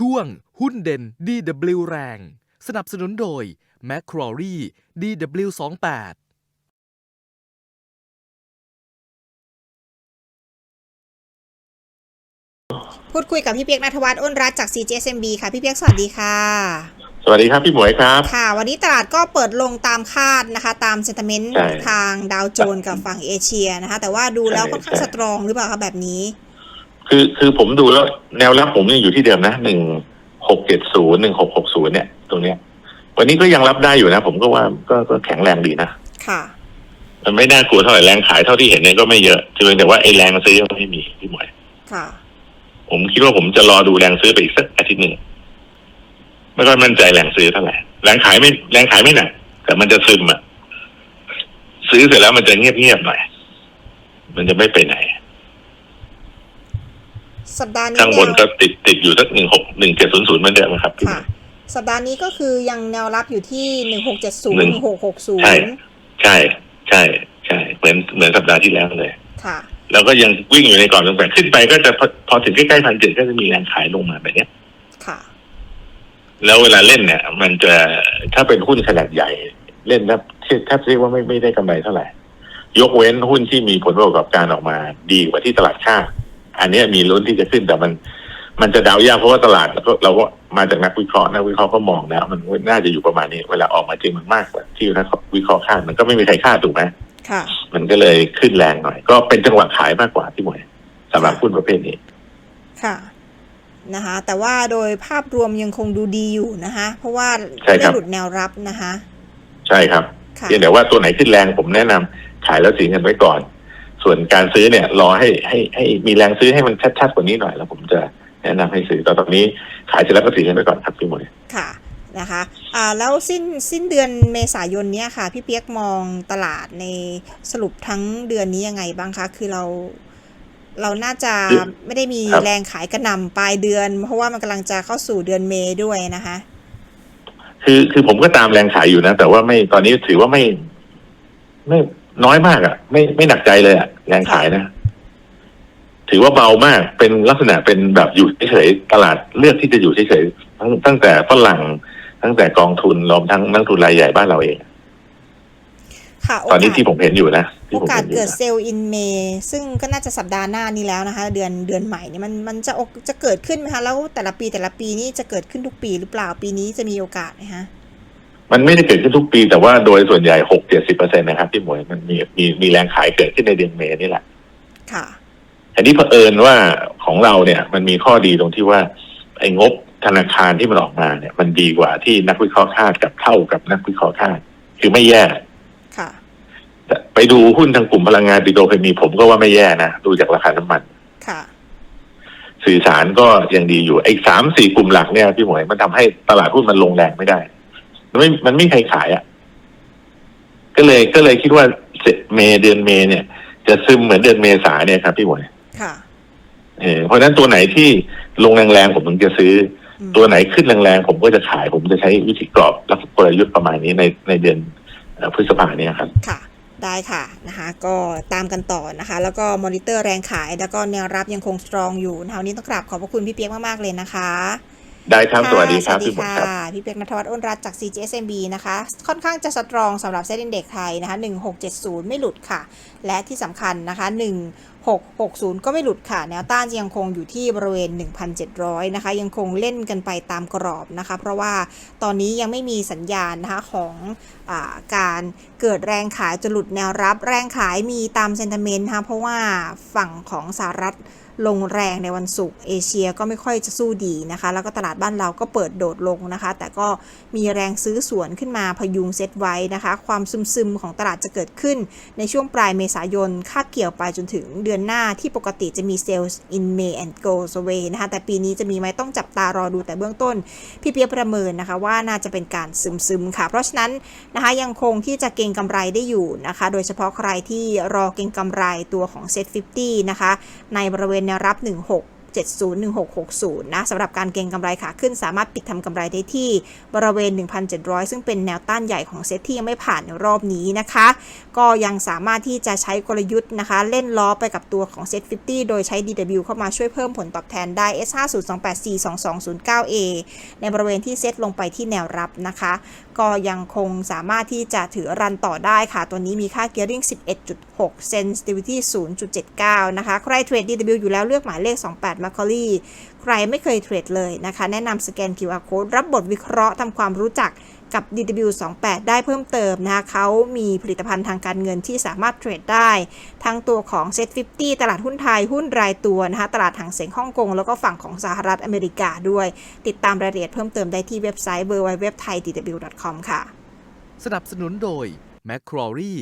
ช่วงหุ้นเด่น DW แรง สนับสนุนโดย m c q u a r i e DW28 พูดคุยกับพี่เปียกนัทวัฒน์อ้นรัตน์จาก CGSMB ค่ะ พี่เปียกสวัสดีค่ะ สวัสดีครับพี่หมวยครับ ค่ะ วันนี้ตลาดก็เปิดลงตามคาดนะคะ ตามเซน t เมนต์ใช่ ทางดาวโจนส์กับฝั่งเอเชียนะคะ แต่ว่าดูแล้วใช่ค่อนข้างใช่สตรองหรือเปล่าคะแบบนี้ คือคือผมดูแล้วแนวรับผมยังอยู่ที่เดิมนะหนึ่งหกเจ็ดศูนย์หนึ่งหกหกศูนย์เนี่ย ตรงเนี้ย วันนี้ก็ยังรับได้อยู่นะ ผมก็ว่าก็ก็แข็งแรงดีนะค่ะ มันไม่น่ากลัวเท่าไหร่แรงขายเท่าที่เห็นเนี่ยก็ไม่เยอะเพียงแต่ว่าไอ้แรงซื้อยังไม่มีพี่หมวยค่ะ ผมคิดว่าผมจะรอดูแรงซื้อไปอีกสักอาทิตย์หนึ่งไม่ค่อยมั่นใจแรงซื้อเท่าไหร่แรงขายไม่แรงขายไม่หนักแต่มันจะซึมอะซื้อเสร็จแล้วมันจะเงียบๆหน่อยมันจะไม่ไปไหน สัปดาห์นี้ข้างบนแนวก็ติดติดอยู่สักหนึ่งหกหนึ่งเจ็ดศูนย์ศูนย์เหมือนเดิมนะครับพี่หมค่ะวยสัปดาห์นี้ก็คือยังแนวรับอยู่ที่หนึ่งหกเจ็ดศูนหนึ่ย์งหกหกศูนใช่ย์ใช่ใช่ใช่เหมือนเหมือนสัปดาห์ที่แล้วเลยค่ะ แล้วก็ยังวิ่งอยู่ในกรอบต่างๆขึ้นไปก็จะพอพอถึงใกล้ๆพันเจ็ดก็จะมีแรงขายลงมาแบบเนี้ยค่ะ แล้วเวลาเล่นเนี่ย มันจะถ้าเป็นหุ้นขนาดใหญ่ เล่นแทบแทบเรียกว่าไม่ไม่ได้กำไรเท่าไหร่ยกเว้นหุ้นที่มีผลประกอบการออกมาดีกว่าที่ตลาดคาด อันเนี้ยมีลุ้นที่จะขึ้นแต่มันมันจะเดายากเพราะว่าตลาดแล้วก็เราก็มาจากนักวิเคราะห์นักวิเคราะห์ก็มองแล้วมันน่าจะอยู่ประมาณนี้เวลาออกมาจริงมันมากกว่าที่นักวิเคราะห์คาดมันก็ไม่มีใครคาดถูกไหมค่ะ มันก็เลยขึ้นแรงหน่อย ก็เป็นจังหวะขายมากกว่าที่หมวยสำหรับหุ้นประเภทนี้ ค่ะนะคะ แต่ว่าโดยภาพรวมยังคงดูดีอยู่นะคะ เพราะว่าใช่ครัไม่บหลุดแนวรับนะคะ ใช่ครับค่ะเพียงแต่ว่าตัวไหนขึ้นแรงผมแนะนำขายแล้วถือเงินไว้ก่อน ส่วนการซื้อเนี่ยรอให้ให้ให้มีแรงซื้อให้มันชัดๆกว่านี้หน่อยแล้วผมจะแนะนำให้ซื้อแต่ตอนนี้ขายเสร็จแล้วก็ถือเงินไว้ก่อนครับพี่หมวยค่ะนะคะอ่าแล้วสิ้นสิ้นเดือนเมษายนเนี้ยค่ะ พี่เปียกมองตลาดในสรุปทั้งเดือนนี้ยังไงบ้างคะ คือเรา เราน่าจะคือไม่ได้มีครับแรงขายกระหน่ำปลายเดือน เพราะว่ามันกำลังจะเข้าสู่เดือนเมย์ด้วยนะคะ คือคือผมก็ตามแรงขายอยู่นะ แต่ว่าไม่ตอนนี้ถือว่าไม่ ไม่ น้อยมากอะ่ะ ไม่ไม่หนักใจเลยอะ่ะแรงขายนะ ถือว่าเบามากเป็นลักษณะเป็นแบบอยู่เฉยๆตลาดเลือกที่จะอยู่เฉยๆตั้งตั้งแต่ฝรั่งตั้งแต่กองทุนรวมทั้งนักทุนรายใหญ่บ้านเราเอง ค่ะโอตอนนี้กาสที่ผมเห็นอยู่นะที่โอผมกาสเห็นอยู่เกิดนะเซลล์อินเมย์ซึ่งก็น่าจะสัปดาห์หน้านี้แล้วนะคะ เดือนเดือนใหม่เนี่ยมันมันจะอกจะเกิดขึ้นไหมคะแล้วแต่ละปีแต่ละปีนี่จะเกิดขึ้นทุกปีหรือเปล่าปีนี้จะมีโอกาสไหมคะ มันไม่ได้เกิดขึ้นทุกปีแต่ว่าโดยส่วนใหญ่หกเจ็ดสิบเปอร์เซ็นต์นะครับที่หมวยมันมีมีมีแรงขายเกิดขึ้นในเดือนเมษนี่แหละ ค่ะอันนี้เผอิญว่าของเราเนี่ย มันมีข้อดีตรงที่ว่าไอ้งบธนาคารที่มันออกมาเนี่ย มันดีกว่าที่นักวิเคราะห์คาดกับเท่ากับนักวิเคราะห์คาด คือไม่แย่ค่ะแต่ไปดูหุ้นทางกลุ่มพลังงานปิโตรเคมีผมก็ว่าไม่แย่นะดูจากราคาน้ำมันค่ะสื่อสารก็ยังดีอยู่ไอ้สามสี่กลุ่มหลักเนี่ยพี่หมวยมันทำให้ตลาดหุ้นมันลงแรงไม่ได้มัน ไม่มันไม่มีใครขายอะ่ะ ก็เลยก็เลยคิดว่าเสร็จเมเดือนเมเนี่ย จะซึมเหมือนเดือนเมษาเนี่ยครับพี่หมวยค่ะเออเพราะฉะนั้นตัวไหนที่ลงแรงๆผมถึงจะซื้ออืมตัวไหนขึ้นแรงๆผมก็จะขาย ผมจะใช้วิธีกรอบและกลยุทธ์ประมาณนี้ในในเดือนเอ่อพฤษภาเนี่ยครับ ค่ะ ได้ค่ะนะคะ ก็ตามกันต่อนะคะ แล้วก็มอนิเตอร์แรงขาย แล้วก็แนวรับยังคงสตรองอยู่นะคะวันนี้ต้องกราบขอบพระคุณพี่เปียกมากๆเลยนะคะ ได้ครับ สวัสดีครับะพี่หมวยครับค่ะพี่เปียกนัทวัฒน์อ้นรัตน์จาก CGSMB นะคะ ค่อนข้างจะสตรองสำหรับเซ็นดินเด็กไทยนะคะ 1670 ไม่หลุดค่ะ และที่สำคัญนะคะ 1660 ก็ไม่หลุดค่ะ แนวต้านยังคงอยู่ที่บริเวณ 1,700 นะคะ ยังคงเล่นกันไปตามกรอบนะคะ เพราะว่าตอนนี้ยังไม่มีสัญญาณนะคะของอาการเกิดแรงขายจะหลุดแนวรับ แรงขายมีตามเซนติเมนต์นะคะเพราะว่าฝั่งของสหรัฐ ลงแรงในวันศุกร์เอเชียก็ไม่ค่อยจะสู้ดีนะคะ แล้วก็ตลาดบ้านเราก็เปิดโดดลงนะคะ แต่ก็มีแรงซื้อสวนขึ้นมาพยุงเซตไว้นะคะ ความซึมๆของตลาดจะเกิดขึ้นในช่วงปลายเมษายนคาบเกี่ยวไปจนถึงเดือนหน้าที่ปกติจะมี Sales in May and Goes away นะคะ แต่ปีนี้จะมีไหมต้องจับตารอดูแต่เบื้องต้น พี่เปียประเมินนะคะว่าน่าจะเป็นการซึมๆค่ะ เพราะฉะนั้นนะคะยังคงที่จะเก็งกำไรได้อยู่นะคะ โดยเฉพาะใครที่รอเก็งกำไรตัวของ Set 50นะคะในบริเวณรับ 16 1670นะสำหรับการเก็งกำไรขาขึ้นสามารถปิดทำกำไรได้ที่บริเวณ 1,700 ซึ่งเป็นแนวต้านใหญ่ของเซตที่ยังไม่ผ่านในรอบนี้นะคะ ก็ยังสามารถที่จะใช้กลยุทธ์นะคะ เล่นล้อไปกับตัวของ Set 50 โดยใช้ DW เข้ามาช่วยเพิ่มผลตอบแทนได้ S502842209A ในบริเวณที่เซตลงไปที่แนวรับนะคะ ก็ยังคงสามารถที่จะถือรันต่อได้ค่ะ ตัวนี้มีค่า gearing 11.6 sensitivity 0.79 นะคะ ใครเทรด DW อยู่แล้วเลือกหมายเลข 28 Macquarie ใครไม่เคยเทรดเลยนะคะ แนะนำสแกน QR code รับบทวิเคราะห์ทำความรู้จักกับ DW28 ได้เพิ่มเติมนะคะเขามีผลิตภัณฑ์ทางการเงินที่สามารถเทรดได้ ทั้งตัวของ Set 50 ตลาดหุ้นไทย หุ้นรายตัวนะคะ ตลาดหางเสียงฮ่องกง แล้วก็ฝั่งของสหรัฐอเมริกาด้วย ติดตามรายละเอียดเพิ่มเติมได้ที่เว็บไซต์ www.thaidw.com ค่ะ สนับสนุนโดย Macquarie